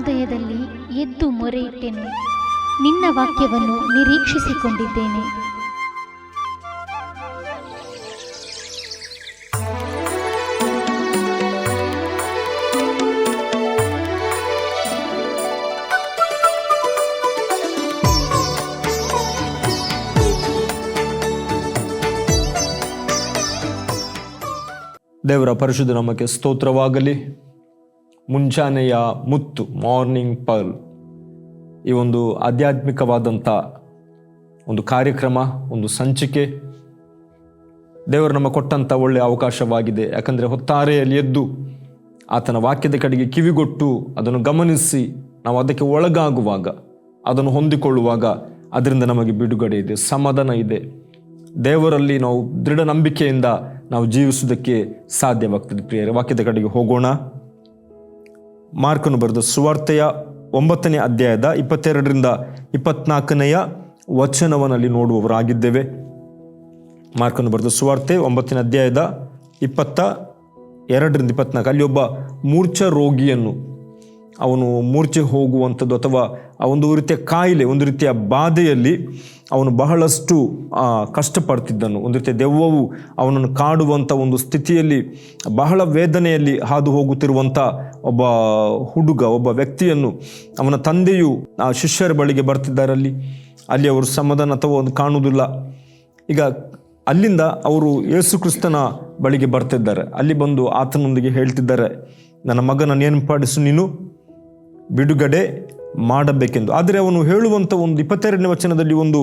ಜ್ಞಾನೋದಯದಲ್ಲಿ ಎದ್ದು ಮೊರೆ ಇಟ್ಟೆನು ನಿನ್ನ ವಾಕ್ಯವನ್ನು ನಿರೀಕ್ಷಿಸಿಕೊಂಡಿದ್ದೇನೆ. ದೇವರ ಪರಿಶುದ್ಧ ನಮಗೆ ಸ್ತೋತ್ರವಾಗಲಿ. ಮುಂಜಾನೆಯ ಮುತ್ತು ಮಾರ್ನಿಂಗ್ ಪರ್ಲ್ ಈ ಒಂದು ಆಧ್ಯಾತ್ಮಿಕವಾದಂಥ ಒಂದು ಕಾರ್ಯಕ್ರಮ, ಒಂದು ಸಂಚಿಕೆ. ದೇವರು ನಮ್ಮ ಕೊಟ್ಟಂಥ ಒಳ್ಳೆಯ ಅವಕಾಶವಾಗಿದೆ. ಯಾಕಂದರೆ ಹೊತ್ತಾರೆಯಲ್ಲಿ ಎದ್ದು ಆತನ ವಾಕ್ಯದ ಕಡೆಗೆ ಕಿವಿಗೊಟ್ಟು ಅದನ್ನು ಗಮನಿಸಿ ನಾವು ಅದಕ್ಕೆ ಒಳಗಾಗುವಾಗ, ಅದನ್ನು ಹೊಂದಿಕೊಳ್ಳುವಾಗ ಅದರಿಂದ ನಮಗೆ ಬಿಡುಗಡೆ ಇದೆ, ಸಮಾಧಾನ ಇದೆ. ದೇವರಲ್ಲಿ ನಾವು ದೃಢ ನಂಬಿಕೆಯಿಂದ ನಾವು ಜೀವಿಸುವುದಕ್ಕೆ ಸಾಧ್ಯವಾಗ್ತದೆ ಪ್ರಿಯರೇ. ವಾಕ್ಯದ ಕಡೆಗೆ ಹೋಗೋಣ. ಮಾರ್ಕನು ಬರೆದು ಸುವಾರ್ತೆಯ ಒಂಬತ್ತನೇ ಅಧ್ಯಾಯದ ಇಪ್ಪತ್ತೆರಡರಿಂದ ಇಪ್ಪತ್ನಾಲ್ಕನೆಯ ವಚನವನಲ್ಲಿ ನೋಡುವವರಾಗಿದ್ದೇವೆ. ಮಾರ್ಕನ್ನು ಬರೆದು ಸುವಾರ್ತೆ ಒಂಬತ್ತನೇ ಅಧ್ಯಾಯದ ಇಪ್ಪತ್ತ ಎರಡರಿಂದ ಇಪ್ಪತ್ನಾಲ್ಕು. ಅಲ್ಲಿ ಒಬ್ಬ ಮೂರ್ಛ ರೋಗಿಯನ್ನು ಅವನು ಮೂರ್ಛೆ ಹೋಗುವಂಥದ್ದು ಅಥವಾ ಆ ಒಂದು ರೀತಿಯ ಕಾಯಿಲೆ, ಒಂದು ರೀತಿಯ ಬಾಧೆಯಲ್ಲಿ ಅವನು ಬಹಳಷ್ಟು ಕಷ್ಟಪಡ್ತಿದ್ದನು. ಒಂದು ರೀತಿಯ ದೆವ್ವವು ಅವನನ್ನು ಕಾಡುವಂಥ ಒಂದು ಸ್ಥಿತಿಯಲ್ಲಿ, ಬಹಳ ವೇದನೆಯಲ್ಲಿ ಹಾದು ಹೋಗುತ್ತಿರುವಂಥ ಒಬ್ಬ ಹುಡುಗ, ಒಬ್ಬ ವ್ಯಕ್ತಿಯನ್ನು ಅವನ ತಂದೆಯು, ಆ, ಶಿಷ್ಯರ ಬಳಿಗೆ ಬರ್ತಿದ್ದಾರಲ್ಲಿ. ಅಲ್ಲಿ ಅವರು ಸಮಾಧಾನ ಅಥವಾ ಒಂದು ಕಾಣುವುದಿಲ್ಲ. ಈಗ ಅಲ್ಲಿಂದ ಅವರು ಯೇಸು ಕ್ರಿಸ್ತನ ಬಳಿಗೆ ಬರ್ತಿದ್ದಾರೆ. ಅಲ್ಲಿ ಬಂದು ಆತನೊಂದಿಗೆ ಹೇಳ್ತಿದ್ದಾರೆ, ನನ್ನ ಮಗನ ನೇರ್ಪಡಿಸು ನೀನು? ಬಿಡುಗಡೆ ಮಾಡಬೇಕೆಂದು. ಆದರೆ ಅವನು ಹೇಳುವಂಥ ಒಂದು ಇಪ್ಪತ್ತೆರಡನೇ ವಚನದಲ್ಲಿ ಒಂದು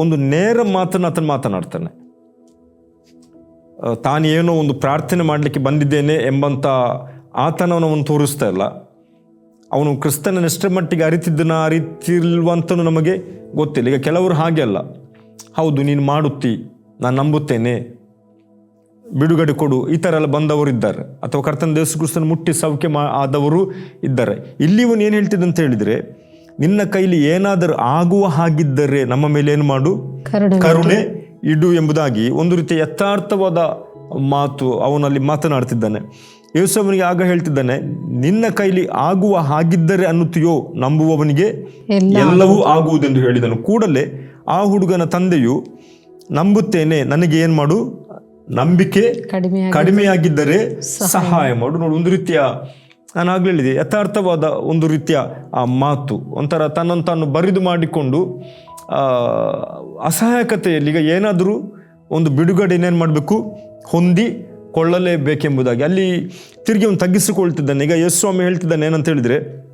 ಒಂದು ನೇರ ಮಾತನ್ನು ಆತನು ಮಾತನಾಡ್ತಾನೆ. ತಾನೇನೋ ಒಂದು ಪ್ರಾರ್ಥನೆ ಮಾಡಲಿಕ್ಕೆ ಬಂದಿದ್ದೇನೆ ಎಂಬಂಥ ಆತನವನ್ನು ತೋರಿಸ್ತಾ ಇಲ್ಲ. ಅವನು ಕ್ರಿಸ್ತನ ಎಷ್ಟರ ಮಟ್ಟಿಗೆ ಅರಿತಿದ್ದನ ಅರಿತಿಲ್ವಂತನೂ ನಮಗೆ ಗೊತ್ತಿಲ್ಲ. ಈಗ ಕೆಲವರು ಹಾಗೆ ಅಲ್ಲ. ಹೌದು, ನೀನು ಮಾಡುತ್ತಿ, ನಾನು ನಂಬುತ್ತೇನೆ. ಬಿಡುಗಡೆ ಕೊಡು. ಈ ಥರ ಎಲ್ಲ ಬಂದವರು ಇದ್ದಾರೆ. ಅಥವಾ ಕರ್ತನ ಕ್ರಿಸ್ತನ ಮುಟ್ಟಿ ಸೌಖ್ಯ ಮಾ ಆದವರು ಇದ್ದಾರೆ. ಇಲ್ಲಿ ಇವನು ಏನು ಹೇಳ್ತಿದ್ದ ಅಂತ ಹೇಳಿದರೆ ನಿನ್ನ ಕೈಲಿ ಏನಾದರೂ ಆಗುವ ಹಾಗಿದ್ದರೆ ನಮ್ಮ ಮೇಲೆ ಏನು ಮಾಡು? ಕರುಣೆ ಇಡು ಎಂಬುದಾಗಿ ಒಂದು ರೀತಿಯ ಯಥಾರ್ಥವಾದ ಮಾತು ಅವನಲ್ಲಿ ಮಾತನಾಡ್ತಿದ್ದಾನೆ. ಯೇಸುವನಿಗೆ ಆಗ ಹೇಳ್ತಿದ್ದಾನೆ ನಿನ್ನ ಕೈಲಿ ಆಗುವ ಹಾಗಿದ್ದರೆ ಅನ್ನುತ್ತೀಯೋ ನಂಬುವವನಿಗೆ ಎಲ್ಲ ಎಲ್ಲವೂ ಆಗುವುದೆಂದು ಹೇಳಿದನು. ಕೂಡಲೇ ಆ ಹುಡುಗನ ತಂದೆಯು ನಂಬುತ್ತೇನೆ ನನಗೆ ಏನು ಮಾಡು? ನಂಬಿಕೆ ಕಡಿಮೆ ಕಡಿಮೆಯಾಗಿದ್ದರೆ ಸಹಾಯ. ಮಾಡು. ನೋಡು ಒಂದು ರೀತಿಯ ನಾನು ಆಗ್ಲೇ ಹೇಳಿದೆ ಯಥಾರ್ಥವಾದ ಒಂದು ರೀತಿಯ ಆ ಮಾತು ಒಂಥರ ತನ್ನನ್ನು ತಾನು ಬರಿದು ಮಾಡಿಕೊಂಡು ಆ, ಅಸಹಾಯಕತೆಯಲ್ಲಿ ಈಗ ಏನಾದರೂ ಒಂದು ಬಿಡುಗಡೆ ಏನೇನು ಮಾಡಬೇಕು? ಹೊಂದಿ ಕೊಳ್ಳಲೇಬೇಕೆಂಬುದಾಗಿ. ಅಲ್ಲಿ ತಿರುಗಿ ಅವನು ತಗ್ಗಿಸಿಕೊಳ್ತಿದ್ದಾನೆ. ಈಗ ಯಶಸ್ವಾಮಿ ಹೇಳ್ತಿದ್ದಾನೆ ಏನಂತ ಹೇಳಿದರೆ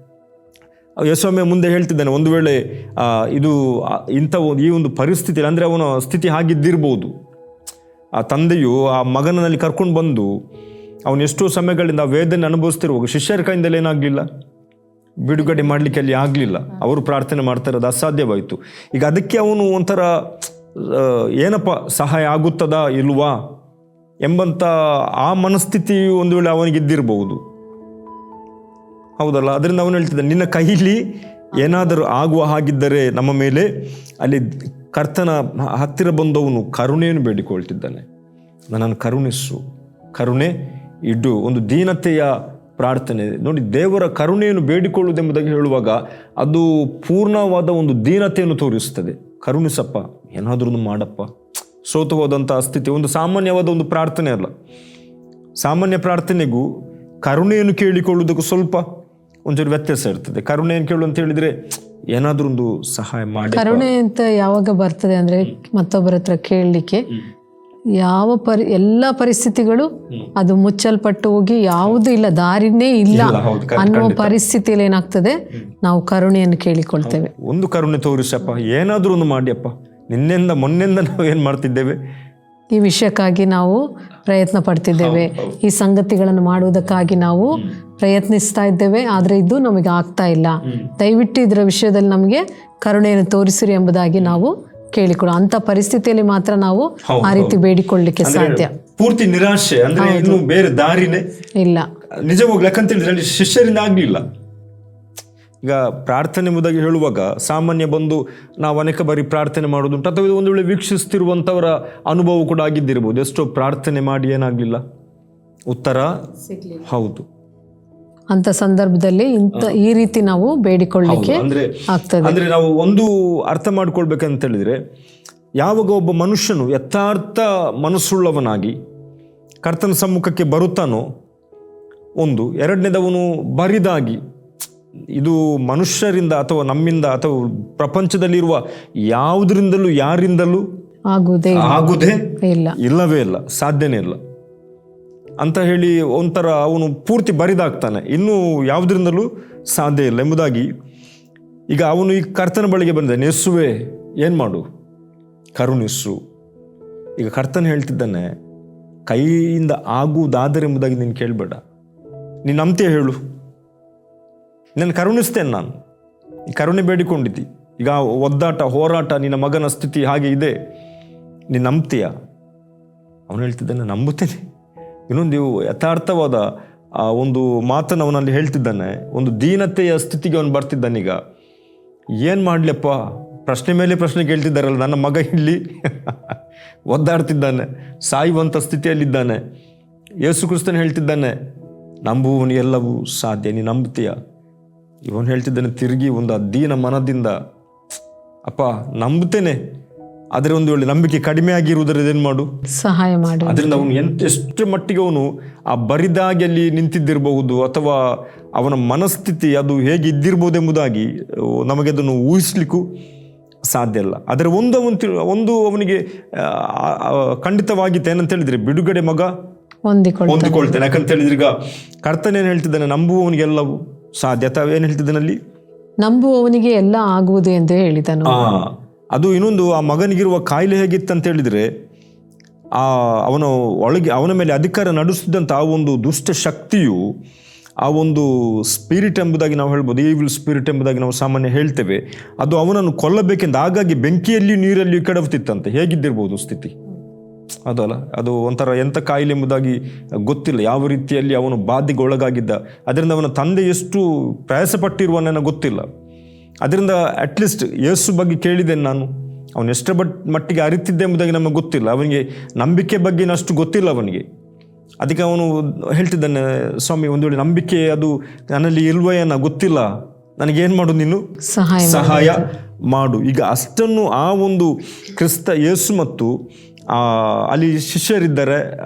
ಯಶೋಮೆ ಮುಂದೆ ಹೇಳ್ತಿದ್ದಾನೆ ಒಂದು ವೇಳೆ ಇದು ಇಂಥ ಒಂದು ಈ ಒಂದು ಪರಿಸ್ಥಿತಿ ಅಂದರೆ ಅವನ ಸ್ಥಿತಿ ಹಾಗಿದ್ದಿರ್ಬೋದು. ಆ ತಂದೆಯು ಆ ಮಗನಲ್ಲಿ ಕರ್ಕೊಂಡು ಬಂದು ಅವನು ಎಷ್ಟೋ ಸಮಯಗಳಿಂದ ವೇದನೆ ಅನುಭವಿಸ್ತಿರುವಾಗ ಶಿಷ್ಯರ ಕೈಯಿಂದಲೇ ಏನಾಗಲಿಲ್ಲ. ಬಿಡುಗಡೆ ಮಾಡಲಿಕ್ಕೆ ಅಲ್ಲಿ ಆಗಲಿಲ್ಲ. ಅವರು ಪ್ರಾರ್ಥನೆ ಮಾಡ್ತಾ ಇರೋದು ಅಸಾಧ್ಯವಾಯಿತು. ಈಗ ಅದಕ್ಕೆ ಅವನು ಒಂಥರ ಏನಪ್ಪ ಸಹಾಯ ಆಗುತ್ತದಾ ಇಲ್ವಾ ಎಂಬಂಥ ಆ ಮನಸ್ಥಿತಿ ಒಂದು ವೇಳೆ ಅವನಿಗೆ ಇದ್ದಿರಬಹುದು. ಹೌದಲ್ಲ? ಅದರಿಂದ ಅವನು ಹೇಳ್ತಿದ್ದ ನಿನ್ನ ಕೈಲಿ ಏನಾದರೂ ಆಗುವ ಹಾಗಿದ್ದರೆ ನಮ್ಮ ಮೇಲೆ ಅಲ್ಲಿ ಕರ್ತನ ಹತ್ತಿರ ಬಂದವನು ಕರುಣೆಯನ್ನು ಬೇಡಿಕೊಳ್ತಿದ್ದಾನೆ. ನನ್ನನ್ನು ಕರುಣಿಸು, ಕರುಣೆ ಇಡು, ಒಂದು ದೀನತೆಯ ಪ್ರಾರ್ಥನೆ. ನೋಡಿ, ದೇವರ ಕರುಣೆಯನ್ನು ಬೇಡಿಕೊಳ್ಳುವುದೆಂಬುದಾಗಿ ಹೇಳುವಾಗ ಅದು ಪೂರ್ಣವಾದ ಒಂದು ದೀನತೆಯನ್ನು ತೋರಿಸುತ್ತದೆ. ಕರುಣಿಸಪ್ಪ ಏನಾದರೂ ಮಾಡಪ್ಪ. ಸೋತು ಹೋದಂಥ ಸ್ಥಿತಿ, ಒಂದು ಸಾಮಾನ್ಯವಾದ ಒಂದು ಪ್ರಾರ್ಥನೆ ಅಲ್ಲ. ಸಾಮಾನ್ಯ ಪ್ರಾರ್ಥನೆಗೂ ಕರುಣೆಯನ್ನು ಕೇಳಿಕೊಳ್ಳುವುದಕ್ಕೂ ಸ್ವಲ್ಪ ಒಂಚೂರು ವ್ಯತ್ಯಾಸ ಇರ್ತದೆ. ಕರುಣೆಯನ್ನು ಕೇಳು ಅಂತ ಹೇಳಿದ್ರೆ ಏನಾದರೂ ಒಂದು ಸಹಾಯ ಮಾಡಿ ಕರುಣೆ ಅಂತ ಯಾವಾಗ ಬರ್ತದೆ ಅಂದ್ರೆ ಮತ್ತೊಬ್ಬರ ಹತ್ರ ಕೇಳಲಿಕ್ಕೆ ಯಾವ ಪರಿ ಎಲ್ಲ ಪರಿಸ್ಥಿತಿಗಳು ಅದು ಮುಚ್ಚಲ್ಪಟ್ಟು ಹೋಗಿ ಯಾವುದು ಇಲ್ಲ ದಾರಿನೇ ಇಲ್ಲ. ಅನ್ನೋ ಪರಿಸ್ಥಿತಿಯಲ್ಲಿ ಏನಾಗ್ತದೆ? ನಾವು ಕರುಣೆಯನ್ನು ಕೇಳಿಕೊಳ್ತೇವೆ. ಒಂದು ಕರುಣೆ ತೋರಿಸಪ್ಪ ಏನಾದ್ರೂ ಒಂದು ಮಾಡಿಯಪ್ಪ ನಿನ್ನೆಂದ ಮೊನ್ನೆಂದ ನಾವು ಏನು ಮಾಡ್ತಿದ್ದೇವೆ? ಈ ವಿಷಯಕ್ಕಾಗಿ ನಾವು ಪ್ರಯತ್ನ ಪಡ್ತಿದ್ದೇವೆ. ಈ ಸಂಗತಿಗಳನ್ನು ಮಾಡುವುದಕ್ಕಾಗಿ ನಾವು ಪ್ರಯತ್ನಿಸ್ತಾ ಇದ್ದೇವೆ ಆದರೆ ಇದು ನಮಗೆ ಆಗ್ತಾ ಇಲ್ಲ. ದಯವಿಟ್ಟು ಇದರ ವಿಷಯದಲ್ಲಿ ನಮಗೆ ಕರುಣೆಯನ್ನು ತೋರಿಸಿರಿ ಎಂಬುದಾಗಿ ನಾವು ಕೇಳಿಕೊಳ್ಳೋ ಅಂತ ಪರಿಸ್ಥಿತಿಯಲ್ಲಿ ಮಾತ್ರ ನಾವು ಆ ರೀತಿ ಬೇಡಿಕೊಳ್ಳಲಿಕ್ಕೆ ಸಾಧ್ಯ. ಪೂರ್ತಿ ನಿರಾಶೆ ಅಂದ್ರೆ ಇನ್ನು ಬೇರೆ ದಾರಿನೇ? ಇಲ್ಲ. ನಿಜವಾಗ್ಲಕ್ಕಂತ ಹೇಳಿದ್ರೆ ಶಿಷ್ಯರಿಂದ ಆಗಲಿಲ್ಲ. ಈಗ ಪ್ರಾರ್ಥನೆ ಎಂಬುದಾಗಿ ಹೇಳುವಾಗ ಸಾಮಾನ್ಯ ಬಂದು ನಾವು ಅನೇಕ ಬಾರಿ ಪ್ರಾರ್ಥನೆ ಮಾಡೋದುಂಟು ಅಥವಾ ಇದು ಒಂದು ವೇಳೆ ವೀಕ್ಷಿಸ್ತಿರುವಂಥವರ ಅನುಭವ ಕೂಡ ಆಗಿದ್ದಿರ್ಬೋದು ಎಷ್ಟೋ ಪ್ರಾರ್ಥನೆ ಮಾಡಿ ಏನಾಗಲಿಲ್ಲ? ಉತ್ತರ? ಹೌದು. ಅಂತ ಸಂದರ್ಭದಲ್ಲಿ ಇಂಥ ಈ ರೀತಿ ನಾವು ಬೇಡಿಕೊಳ್ಳಿಕ್ಕೆ ಅಂದ್ರೆ ಆಗ್ತದೆ. ಅಂದ್ರೆ ನಾವು ಒಂದು ಅರ್ಥ ಮಾಡ್ಕೊಳ್ಬೇಕಂತ ಹೇಳಿದ್ರೆ ಯಾವಾಗ ಒಬ್ಬ ಮನುಷ್ಯನು ಯಥಾರ್ಥ ಮನಸ್ಸುಳ್ಳವನಾಗಿ ಕರ್ತನ ಸಮ್ಮುಖಕ್ಕೆ ಬರುತ್ತಾನೋ ಒಂದು ಎರಡನೇದವನು ಬರಿದಾಗಿ ಇದು ಮನುಷ್ಯರಿಂದ ಅಥವಾ ನಮ್ಮಿಂದ ಅಥವಾ ಪ್ರಪಂಚದಲ್ಲಿರುವ ಯಾವುದರಿಂದಲೂ ಯಾರಿಂದಲೂ ಆಗುದೇ ಆಗುದೇ ಇಲ್ಲ. ಇಲ್ಲವೇ ಇಲ್ಲ. ಸಾಧ್ಯನೇ ಇಲ್ಲ. ಅಂತ ಹೇಳಿ ಒಂಥರ ಅವನು ಪೂರ್ತಿ ಬರಿದಾಗ್ತಾನೆ. ಇನ್ನೂ ಯಾವುದರಿಂದಲೂ ಸಾಧ್ಯ ಇಲ್ಲ ಎಂಬುದಾಗಿ. ಈಗ ಅವನು ಈ ಕರ್ತನ ಬಳಿಗೆ ಬಂದ. ನೆಸ್ಸುವೆ ಏನು ಮಾಡು? ಕರುಣಿಸು ಈಗ ಕರ್ತನ ಹೇಳ್ತಿದ್ದಾನೆ ಕೈಯಿಂದ ಆಗುವುದಾದರೆ ಎಂಬುದಾಗಿ ನೀನು ಕೇಳಬೇಡ. ನೀನು ನಂಬ್ತೀಯ ಹೇಳು. ನಾನು ಕರುಣಿಸ್ತೇನೆ ನಾನು. ಕರುಣೆ ಬೇಡಿಕೊಂಡಿದ್ದಿ. ಈಗ ಒದ್ದಾಟ, ಹೋರಾಟ ನಿನ್ನ ಮಗನ ಸ್ಥಿತಿ ಹಾಗೆ ಇದೆ. ನೀನು ನಂಬ್ತೀಯ? ಅವನು ಹೇಳ್ತಿದ್ದಾನೆ, ನಂಬುತ್ತೇನೆ. ಇನ್ನೊಂದು ಯಥಾರ್ಥವಾದ, ಆ, ಒಂದು ಮಾತನ್ನು ಅವನಲ್ಲಿ ಹೇಳ್ತಿದ್ದಾನೆ. ಒಂದು ದೀನತೆಯ ಸ್ಥಿತಿಗೆ ಅವನು ಬರ್ತಿದ್ದಾನೀಗ ಏನು ಮಾಡಲಿಯಪ್ಪ? ಪ್ರಶ್ನೆ ಮೇಲೆ ಪ್ರಶ್ನೆ ಕೇಳ್ತಿದ್ದಾರಲ್ಲ, ನನ್ನ ಮಗ ಇಲ್ಲಿ. ಒದ್ದಾಡ್ತಿದ್ದಾನೆ ಸಾಯುವಂಥ ಸ್ಥಿತಿಯಲ್ಲಿದ್ದಾನೆ. ಯೇಸು ಕ್ರಿಸ್ತನ್ ಹೇಳ್ತಿದ್ದಾನೆ, ನಂಬುವವನು ಎಲ್ಲವೂ ಸಾಧ್ಯ ನೀನು ನಂಬುತ್ತೀಯ? ಇವನು ಹೇಳ್ತಿದ್ದಾನೆ ತಿರುಗಿ ಒಂದು ಅಧೀನ ಮನದಿಂದ. ಅಪ್ಪ ನಂಬುತ್ತೇನೆ ಆದರೆ ಒಂದು ವೇಳೆ ನಂಬಿಕೆ ಕಡಿಮೆ ಆಗಿರುವುದರಿಂದ ಏನು ಮಾಡು? ಸಹಾಯ ಮಾಡು. ಅದರಿಂದ ಅವನು ಎಂತ ಎಷ್ಟು ಮಟ್ಟಿಗೆ ಅವನು ಆ ಬರಿದಾಗಿ ಅಲ್ಲಿ ನಿಂತಿದ್ದಿರಬಹುದು ಅಥವಾ ಅವನ ಮನಸ್ಥಿತಿ ಅದು ಹೇಗೆ ಇದ್ದಿರ್ಬೋದು ಎಂಬುದಾಗಿ ನಮಗೆ ಅದನ್ನು ಊಹಿಸ್ಲಿಕ್ಕೂ ಸಾಧ್ಯ ಇಲ್ಲ. ಆದರೆ ಒಂದು ಅವನು ತಿಳ್- ಒಂದು ಅವನಿಗೆ ಖಂಡಿತವಾಗಿತ್ತು ಏನಂತ ಹೇಳಿದ್ರೆ ಬಿಡುಗಡೆ ಮಗ ಹೊಂದಿಕೊಳ್ತೇನೆ. ಯಾಕಂತ ಹೇಳಿದ್ರೆ ಈಗ ಕರ್ತನೇನು ಹೇಳ್ತಿದ್ದಾನೆ ನಂಬುವವನಿಗೆಲ್ಲವೂ ಸಾಧ್ಯ ಅಥವಾ ಏನು ಹೇಳ್ತಿದ್ದನಲ್ಲಿ? ನಂಬುವವನಿಗೆ ಎಲ್ಲ ಆಗುವುದು ಎಂದು ಹೇಳಿದನು. ಆ ಅದು ಇನ್ನೊಂದು ಆ ಮಗನಿಗಿರುವ ಕಾಯಿಲೆ ಹೇಗಿತ್ತಂತ ಹೇಳಿದ್ರೆ ಆ ಅವನ ಒಳಗೆ ಅವನ ಮೇಲೆ ಅಧಿಕಾರ ನಡೆಸಿದಂಥ ಆ ಒಂದು ದುಷ್ಟ ಶಕ್ತಿಯು ಆ ಒಂದು ಸ್ಪಿರಿಟ್ ಎಂಬುದಾಗಿ ನಾವು ಹೇಳ್ಬೋದು ಈವಿಲ್ ಸ್ಪಿರಿಟ್ ಎಂಬುದಾಗಿ ನಾವು ಸಾಮಾನ್ಯ ಹೇಳ್ತೇವೆ. ಅದು ಅವನನ್ನು ಕೊಲ್ಲಬೇಕೆಂದು ಹಾಗಾಗಿ ಬೆಂಕಿಯಲ್ಲಿಯೂ ನೀರಲ್ಲಿಯೂ ಕೆಡವುತ್ತಿತ್ತಂತೆ. ಹೇಗಿದ್ದಿರ್ಬೋದು ಸ್ಥಿತಿ? ಅದಲ್ಲ ಅದು ಒಂಥರ ಎಂಥ ಕಾಯಿಲೆ ಎಂಬುದಾಗಿ ಗೊತ್ತಿಲ್ಲ. ಯಾವ ರೀತಿಯಲ್ಲಿ ಅವನು ಬಾಧೆಗೆ ಒಳಗಾಗಿದ್ದ ಅದರಿಂದ ಅವನ ತಂದೆ ಎಷ್ಟು ಪ್ರಯಾಸಪಟ್ಟಿರುವನ ಗೊತ್ತಿಲ್ಲ. ಅದರಿಂದ ಅಟ್ಲೀಸ್ಟ್ ಯೇಸು ಬಗ್ಗೆ ಕೇಳಿದ್ದೇನೆ ನಾನು. ಅವನು ಎಷ್ಟರ ಬಟ್ ಮಟ್ಟಿಗೆ ಅರಿತಿದ್ದೆ ಎಂಬುದಾಗಿ ನಮಗೆ ಗೊತ್ತಿಲ್ಲ. ಅವನಿಗೆ ನಂಬಿಕೆ ಬಗ್ಗೆ ಅಷ್ಟು ಗೊತ್ತಿಲ್ಲ ಅವನಿಗೆ. ಅದಕ್ಕೆ ಅವನು ಹೇಳ್ತಿದ್ದಾನೆ ಸ್ವಾಮಿ ಒಂದು ವೇಳೆ ನಂಬಿಕೆ ಅದು ನನ್ನಲ್ಲಿ ಇಲ್ವಯನ ಗೊತ್ತಿಲ್ಲ. ನನಗೇನು ಮಾಡು ನೀನು? ಸಹಾಯ ಸಹಾಯ ಮಾಡು. ಈಗ ಅಷ್ಟನ್ನು ಆ ಒಂದು ಕ್ರಿಸ್ತ ಯೇಸು ಮತ್ತು ಅಲ್ಲಿ ಶಿಷ್ಯರಿದ್ದಾರೆ.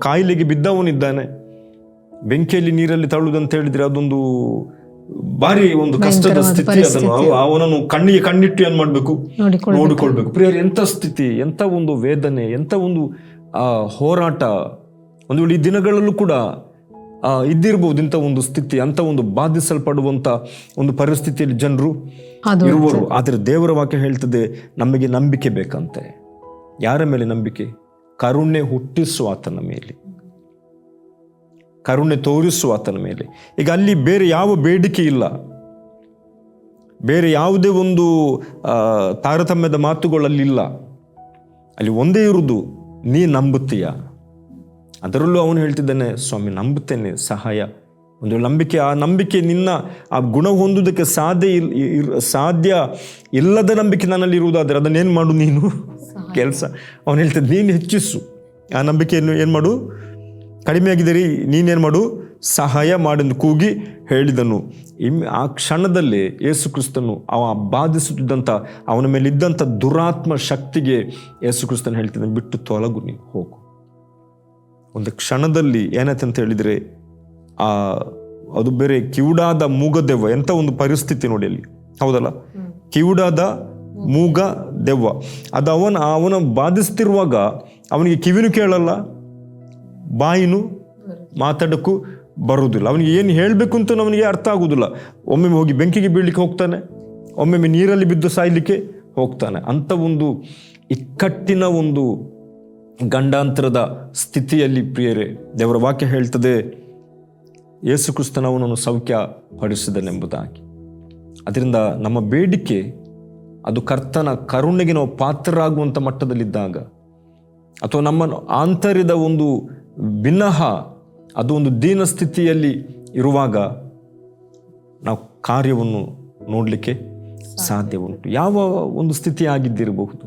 ಕಾಯಿಲೆಗೆ ಬಿದ್ದವನಿದ್ದಾನೆ. ಬೆಂಕಿಯಲ್ಲಿ ನೀರಲ್ಲಿ ತಳ್ಳುದಂತ ಹೇಳಿದ್ರೆ ಅದೊಂದು ಭಾರಿ ಒಂದು ಕಷ್ಟದ ಸ್ಥಿತಿ ಅದನ್ನು ಅವ- ಅವನನ್ನು ಕಣ್ಣಿಗೆ ಕಣ್ಣಿಟ್ಟು ಏನ್ ಮಾಡ್ಬೇಕು? ನೋಡಿಕೊಳ್ಬೇಕು. ಪ್ರಿಯರ್ ಎಂಥ ಸ್ಥಿತಿ ಎಂಥ ಒಂದು ವೇದನೆ ಎಂಥ ಒಂದು ಆ ಹೋರಾಟ. ಒಂದು ವೇಳೆ ಈ ದಿನಗಳಲ್ಲೂ ಕೂಡ ಆ, ಇದ್ದಿರ್ಬೋದು ಇಂಥ ಒಂದು ಸ್ಥಿತಿ ಅಂತ ಒಂದು ಬಾಧಿಸಲ್ಪಡುವಂತ ಒಂದು ಪರಿಸ್ಥಿತಿಯಲ್ಲಿ ಜನರು ಇರುವರು. ಆದ್ರೆ ದೇವರ ವಾಕ್ಯ ಹೇಳ್ತದೆ ನಮಗೆ ನಂಬಿಕೆ ಬೇಕಂತೆ. ಯಾರ ಮೇಲೆ ನಂಬಿಕೆ? ಕರುಣೆ ಹುಟ್ಟಿಸುವ ಆತನ ಮೇಲೆ. ಕರುಣೆ ತೋರಿಸುವ ಆತನ ಮೇಲೆ. ಈಗ ಅಲ್ಲಿ ಬೇರೆ ಯಾವ ಬೇಡಿಕೆ ಇಲ್ಲ. ಬೇರೆ ಯಾವುದೇ ಒಂದು ತಾರತಮ್ಯದ ಮಾತುಗಳಲ್ಲಿ ಇಲ್ಲ. ಅಲ್ಲಿ ಒಂದೇ ಇರುವುದು, ನೀ ನಂಬುತ್ತೀಯ? ಅದರಲ್ಲೂ ಅವನು ಹೇಳ್ತಿದ್ದಾನೆ, ಸ್ವಾಮಿ, ನಂಬುತ್ತೇನೆ, ಸಹಾಯ. ಒಂದು ನಂಬಿಕೆ, ಆ ನಂಬಿಕೆ ನಿನ್ನ, ಆ ಗುಣ ಹೊಂದುವುದಕ್ಕೆ ಸಾಧ್ಯ ಇಲ್ ಸಾಧ್ಯ ಇಲ್ಲದ ನಂಬಿಕೆ ನನ್ನಲ್ಲಿ ಇರುವುದಾದರೆ ಅದನ್ನೇನು ಮಾಡು ನೀನು? ಕೆಲಸ. ಅವನು ಹೇಳ್ತಾನೆ ನೀನು ಹೆಚ್ಚಿಸು. ಆ ನಂಬಿಕೆಯನ್ನು ಏನು ಮಾಡು? ಕಡಿಮೆ ಆಗಿದ್ದೀರಿ ನೀನೇನು ಮಾಡು? ಸಹಾಯ ಮಾಡೆಂದು ಕೂಗಿ ಹೇಳಿದನು. ಇಮ್ ಆ ಕ್ಷಣದಲ್ಲಿ ಯೇಸು ಕ್ರಿಸ್ತನು ಅವ ಬಾಧಿಸುತ್ತಿದ್ದಂಥ ಅವನ ಮೇಲೆ ಇದ್ದಂಥ ದುರಾತ್ಮ ಶಕ್ತಿಗೆ ಯೇಸು ಕ್ರಿಸ್ತನು ಹೇಳ್ತಿದ್ದಾನೆ ಬಿಟ್ಟು ತೊಲಗು ನೀನು ಹೋಗು. ಒಂದು ಕ್ಷಣದಲ್ಲಿ ಏನಾಯ್ತು ಅಂತ ಹೇಳಿದರೆ ಆ ಅದು ಬೇರೆ ಕಿವುಡಾದ ಮೂಗದೆವ್ವ ಎಂಥ ಒಂದು ಪರಿಸ್ಥಿತಿ ನೋಡಿ ಅಲ್ಲಿ. ಹೌದಲ್ಲ? ಕಿವುಡಾದ ಮೂಗ ದೆವ್ವ. ಅದು ಅವನ ಅವನ ಬಾಧಿಸ್ತಿರುವಾಗ ಅವನಿಗೆ ಕಿವಿನೂ ಕೇಳಲ್ಲ, ಬಾಯಿನೂ ಮಾತಾಡೋಕ್ಕೂ ಬರುವುದಿಲ್ಲ. ಅವನಿಗೆ ಏನು ಹೇಳಬೇಕು ಅಂತ ಅವನಿಗೆ ಅರ್ಥ ಆಗುವುದಿಲ್ಲ. ಒಮ್ಮೆಮ್ಮೆ ಹೋಗಿ ಬೆಂಕಿಗೆ ಬೀಳಲಿಕ್ಕೆ ಹೋಗ್ತಾನೆ, ಒಮ್ಮೆಮ್ಮೆ ನೀರಲ್ಲಿ ಬಿದ್ದು ಸಾಯಲಿಕ್ಕೆ ಹೋಗ್ತಾನೆ. ಅಂಥ ಒಂದು ಇಕ್ಕಟ್ಟಿನ ಒಂದು ಗಂಡಾಂತರದ ಸ್ಥಿತಿಯಲ್ಲಿ ಪ್ರಿಯರೇ, ದೇವರ ವಾಕ್ಯ ಹೇಳ್ತದೆ, ಯೇಸು ಕ್ರಿಸ್ತನ ಅವನನ್ನು ಸೌಖ್ಯ ಪಡಿಸಿದನೆಂಬುದಾಗಿ ಅದರಿಂದ ನಮ್ಮ ಬೇಡಿಕೆ ಅದು ಕರ್ತನ ಕರುಣೆಗೆ ನಾವು ಪಾತ್ರರಾಗುವಂಥ ಮಟ್ಟದಲ್ಲಿದ್ದಾಗ ಅಥವಾ ನಮ್ಮ ಆಂತರ್ಯದ ಒಂದು ವಿನಃ ಅದು ಒಂದು ದೀನ ಸ್ಥಿತಿಯಲ್ಲಿ ಇರುವಾಗ ನಾವು ಕಾರ್ಯವನ್ನು ನೋಡಲಿಕ್ಕೆ ಸಾಧ್ಯ ಉಂಟು ಯಾವ ಒಂದು ಸ್ಥಿತಿ ಆಗಿದ್ದಿರಬಹುದು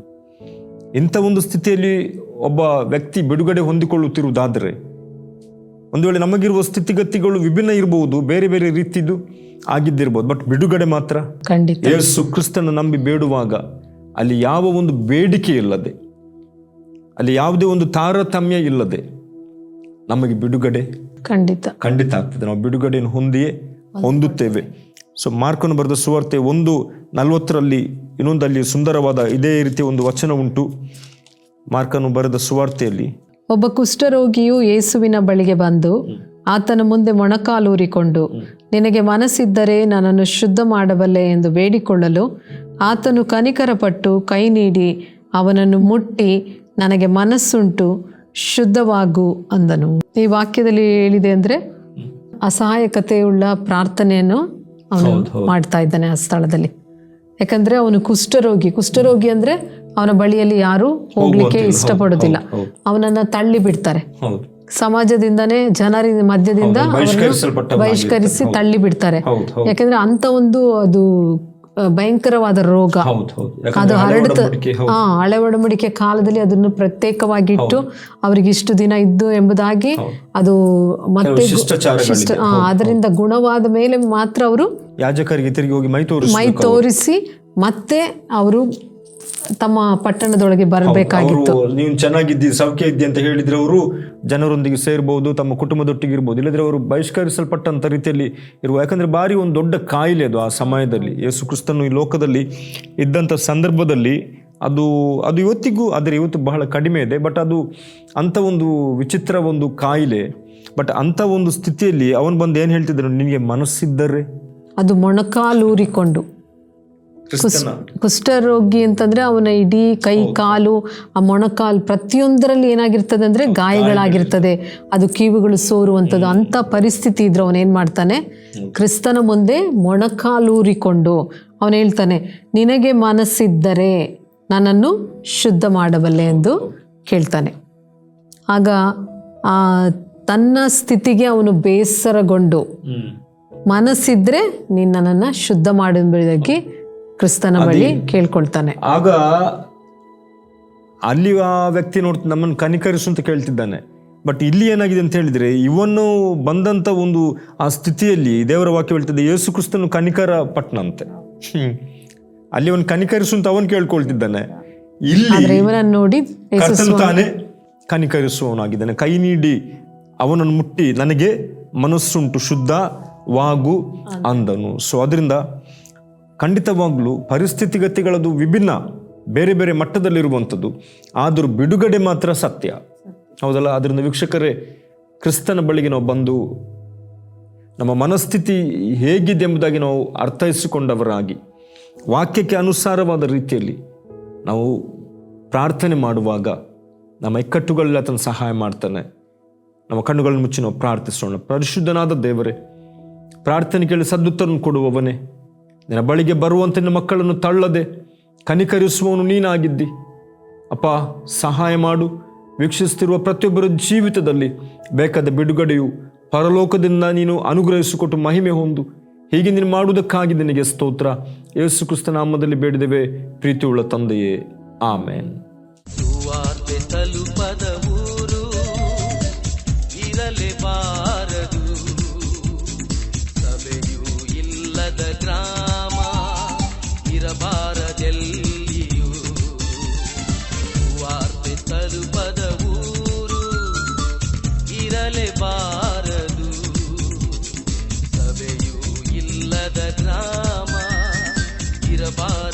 ಇಂಥ ಒಂದು ಸ್ಥಿತಿಯಲ್ಲಿ ಒಬ್ಬ ವ್ಯಕ್ತಿ ಬಿಡುಗಡೆ ಹೊಂದಿಕೊಳ್ಳುತ್ತಿರುವುದಾದರೆ ಒಂದು ವೇಳೆ ನಮಗಿರುವ ಸ್ಥಿತಿಗತಿಗಳು ವಿಭಿನ್ನ ಇರಬಹುದು ಬೇರೆ ಬೇರೆ ರೀತಿದು ಆಗಿದ್ದಿರ್ಬೋದು ಬಟ್ ಬಿಡುಗಡೆ ಮಾತ್ರ. ಖಂಡಿತ. ಯೇಸು ಕ್ರಿಸ್ತನ ನಂಬಿ ಬೇಡುವಾಗ ಅಲ್ಲಿ ಯಾವ ಒಂದು ಬೇಡಿಕೆ ಇಲ್ಲದೆ ಅಲ್ಲಿ ಯಾವುದೇ ಒಂದು ತಾರತಮ್ಯ ಇಲ್ಲದೆ ನಮಗೆ ಬಿಡುಗಡೆ ಖಂಡಿತ. ಖಂಡಿತ ಆಗ್ತದೆ. ನಾವು ಬಿಡುಗಡೆಯನ್ನು ಹೊಂದಿಯೇ ಹೊಂದುತ್ತೇವೆ. ಸೊ ಮಾರ್ಕನ್ನು ಬರೆದ ಸುವಾರ್ತೆ ಒಂದು ನಲವತ್ತರಲ್ಲಿ ಇನ್ನೊಂದಲ್ಲಿ ಸುಂದರವಾದ ಇದೇ ರೀತಿಯ ಒಂದು ವಚನ ಉಂಟು. ಮಾರ್ಕನ್ನು ಬರೆದ ಸುವಾರ್ತೆಯಲ್ಲಿ ಒಬ್ಬ ಕುಷ್ಠರೋಗಿಯು ಯೇಸುವಿನ ಬಳಿಗೆ ಬಂದು ಆತನ ಮುಂದೆ ಮೊಣಕಾಲೂರಿಕೊಂಡು ನಿನಗೆ ಮನಸ್ಸಿದ್ದರೆ ನನ್ನನ್ನು ಶುದ್ಧ ಮಾಡಬಲ್ಲೆ ಎಂದು ಬೇಡಿಕೊಳ್ಳಲು ಆತನು ಕನಿಕರಪಟ್ಟು ಕೈ ನೀಡಿ ಅವನನ್ನು ಮುಟ್ಟಿ ನನಗೆ ಮನಸ್ಸುಂಟು ಶುದ್ಧವಾಗು ಅಂದನು. ಈ ವಾಕ್ಯದಲ್ಲಿ ಹೇಳಿದೆ ಅಂದ್ರೆ ಅಸಹಾಯಕತೆಯುಳ್ಳ ಪ್ರಾರ್ಥನೆಯನ್ನು ಅವನು ಮಾಡ್ತಾ ಇದ್ದಾನೆ ಆ ಸ್ಥಳದಲ್ಲಿ. ಯಾಕಂದ್ರೆ ಅವನು ಕುಷ್ಠರೋಗಿ. ಕುಷ್ಠರೋಗಿ ಅಂದ್ರೆ ಅವನ ಬಳಿಯಲ್ಲಿ ಯಾರು ಹೋಗ್ಲಿಕ್ಕೆ ಇಷ್ಟಪಡೋದಿಲ್ಲ. ಅವನನ್ನ ತಳ್ಳಿ ಬಿಡ್ತಾರೆ. ಸಮಾಜದಿಂದನೇ ಜನರ ಮಧ್ಯದಿಂದ ಬಹಿಷ್ಕರಿಸಿ ತಳ್ಳಿ ಬಿಡ್ತಾರೆ. ಯಾಕಂದ್ರೆ ಅಂತ ಒಂದು ಅದು ಭಯಂಕರವಾದ ರೋಗ. ಅದು ಹರಡುತ್ತ. ಹಾ ಹಳೆ ಒಡಂಬಡಿಕೆ ಕಾಲದಲ್ಲಿ ಅದನ್ನು ಪ್ರತ್ಯೇಕವಾಗಿಟ್ಟು ಅವ್ರಿಗೆ ಇಷ್ಟು ದಿನ ಇದ್ದು ಎಂಬುದಾಗಿ ಅದು ಮತ್ತೆ ಅದರಿಂದ ಗುಣವಾದ ಮೇಲೆ ಮಾತ್ರ ಅವರು ಯಾಜಕರಿಗೆ ತಿರುಗಿ ಹೋಗಿ ಮೈ ತೋರಿಸಿ ಮೈ ತೋರಿಸಿ ಮತ್ತೆ ಅವರು ತಮ್ಮ ಪಟ್ಟಣದೊಳಗೆ ಬರಬೇಕಾಗಿತ್ತು. ನೀವು ಚೆನ್ನಾಗಿದ್ದಿ ಸೌಖ್ಯ ಇದ್ದಿ ಅಂತ ಹೇಳಿದ್ರೆ ಅವರು ಜನರೊಂದಿಗೆ ಸೇರ್ಬೋದು ತಮ್ಮ ಕುಟುಂಬದೊಟ್ಟಿಗೆ ಇರ್ಬೋದು. ಇಲ್ಲದ್ರೆ ಅವರು ಬಹಿಷ್ಕರಿಸಲ್ಪಟ್ಟಂತ ರೀತಿಯಲ್ಲಿ ಇರುವ. ಯಾಕಂದ್ರೆ ಬಾರಿ ಒಂದು ದೊಡ್ಡ ಕಾಯಿಲೆ ಅದು ಆ ಸಮಯದಲ್ಲಿ. ಯೇಸು ಕ್ರಿಸ್ತನು ಈ ಲೋಕದಲ್ಲಿ ಇದ್ದಂಥ ಸಂದರ್ಭದಲ್ಲಿ ಅದು ಅದು ಇವತ್ತಿಗೂ ಆದರೆ ಇವತ್ತು ಬಹಳ ಕಡಿಮೆ ಇದೆ. ಬಟ್ ಅದು ಅಂಥ ಒಂದು ವಿಚಿತ್ರ ಒಂದು ಕಾಯಿಲೆ. ಬಟ್ ಅಂಥ ಒಂದು ಸ್ಥಿತಿಯಲ್ಲಿ ಅವನು ಬಂದು ಏನು ಹೇಳ್ತಿದ್ರು ನಿನಗೆ ಮನಸ್ಸಿದ್ದರೆ? ಅದು ಮೊಣಕಾಲೂರಿಕೊಂಡು. ಕುಷ್ಠರೋಗಿ ಅಂತಂದ್ರೆ ಅವನ ಇಡೀ ಕೈ ಕಾಲು ಆ ಮೊಣಕಾಲು ಪ್ರತಿಯೊಂದರಲ್ಲಿ ಏನಾಗಿರ್ತದೆ ಅಂದ್ರೆ ಗಾಯಗಳಾಗಿರ್ತದೆ. ಅದು ಕಿವಿಗಳು ಸೋರುವಂಥದ್ದು. ಅಂತ ಪರಿಸ್ಥಿತಿ ಇದ್ರೆ ಅವನೇನ್ ಮಾಡ್ತಾನೆ? ಕ್ರಿಸ್ತನ ಮುಂದೆ ಮೊಣಕಾಲೂರಿಕೊಂಡು ಅವನು ಹೇಳ್ತಾನೆ ನಿನಗೆ ಮನಸ್ಸಿದ್ದರೆ ನನ್ನನ್ನು ಶುದ್ಧ ಮಾಡಬಲ್ಲೆ ಎಂದು ಕೇಳ್ತಾನೆ. ಆಗ ಆ ತನ್ನ ಸ್ಥಿತಿಗೆ ಅವನು ಬೇಸರಗೊಂಡು ಮನಸ್ಸಿದ್ರೆ ನೀನು ನನ್ನನ್ನು ಶುದ್ಧ ಮಾಡುವುದಾಗಿ ಕ್ರಿಸ್ತನ ಬಳಿ ಕೇಳ್ಕೊಳ್ತಾನೆ. ಆಗ ಅಲ್ಲಿ ಆ ವ್ಯಕ್ತಿ ನೋಡ್ತ ನಮ್ಮನ್ನು ಕನಿಕರಿಸು ಅಂತ ಕೇಳ್ತಿದ್ದಾನೆ. ಬಟ್ ಇಲ್ಲಿ ಏನಾಗಿದೆ ಅಂತ ಹೇಳಿದ್ರೆ ಇವನು ಬಂದಂತ ಒಂದು ಆ ಸ್ಥಿತಿಯಲ್ಲಿ ದೇವರ ವಾಕ್ಯ ಹೇಳ್ತದೆ ಯೇಸು ಕ್ರಿಸ್ತನು ಕನಿಕರ ಪಟ್ನಂತೆ ಹ್ಮ್. ಅಲ್ಲಿ ಅವನು ಕನಿಕರಿಸು ಅಂತ ಅವನು ಕೇಳ್ಕೊಳ್ತಿದ್ದಾನೆ. ಇಲ್ಲಿ ನೋಡಿ ತಾನೇ ಕನಿಕರಿಸುವವನಾಗಿದ್ದಾನೆ. ಕೈ ನೀಡಿ ಅವನನ್ನು ಮುಟ್ಟಿ ನನಗೆ ಮನಸ್ಸುಂಟು ಶುದ್ಧ ವಾಗು ಅಂದನು. ಸೊ ಅದರಿಂದ ಖಂಡಿತವಾಗ್ಲೂ ಪರಿಸ್ಥಿತಿಗತಿಗಳದು ವಿಭಿನ್ನ, ಬೇರೆ ಬೇರೆ ಮಟ್ಟದಲ್ಲಿರುವಂಥದ್ದು. ಆದರೂ ಬಿಡುಗಡೆ ಮಾತ್ರ ಸತ್ಯ. ಹೌದಲ್ಲ? ಅದರಿಂದ ವೀಕ್ಷಕರೇ, ಕ್ರಿಸ್ತನ ಬಳಿಗೆ ನಾವು ಬಂದು, ನಮ್ಮ ಮನಸ್ಥಿತಿ ಹೇಗಿದೆ ಎಂಬುದಾಗಿ ನಾವು ಅರ್ಥೈಸಿಕೊಂಡವರಾಗಿ, ವಾಕ್ಯಕ್ಕೆ ಅನುಸಾರವಾದ ರೀತಿಯಲ್ಲಿ ನಾವು ಪ್ರಾರ್ಥನೆ ಮಾಡುವಾಗ ನಮ್ಮ ಇಕ್ಕಟ್ಟುಗಳಲ್ಲಿ ಆತನ ಸಹಾಯ ಮಾಡ್ತಾನೆ. ನಮ್ಮ ಕಣ್ಣುಗಳನ್ನು ಮುಚ್ಚಿ ನಾವು ಪ್ರಾರ್ಥಿಸೋಣ. ಪರಿಶುದ್ಧನಾದ ದೇವರೇ, ಪ್ರಾರ್ಥನೆ ಕೇಳಿ ಸದ್ದುತ್ತರನ್ನು ಕೊಡುವವನೇ ನಿನ್ನ ಬಳಿಗೆ ಬರುವಂತೆ ನಿನ್ನ ಮಕ್ಕಳನ್ನು ತಳ್ಳದೆ ಕನಿಕರಿಸುವವನು ನೀನಾಗಿದ್ದಿ. ಅಪ್ಪ, ಸಹಾಯ ಮಾಡು. ವೀಕ್ಷಿಸುತ್ತಿರುವ ಪ್ರತಿಯೊಬ್ಬರ ಜೀವಿತದಲ್ಲಿ ಬೇಕಾದ ಬಿಡುಗಡೆಯು ಪರಲೋಕದಿಂದ ನೀನು ಅನುಗ್ರಹಿಸಿಕೊಟ್ಟು ಮಹಿಮೆ ಹೊಂದು ಹೀಗೆ ನೀನು ಮಾಡುವುದಕ್ಕಾಗಿ ನಿನಗೆ ಸ್ತೋತ್ರ. ಯೇಸು ಕ್ರಿಸ್ತ ನಾಮದಲ್ಲಿ ಬೇಡಿದೆವೆ ಪ್ರೀತಿಯುಳ್ಳ ತಂದೆಯೇ. ಆಮೇನ್. பாத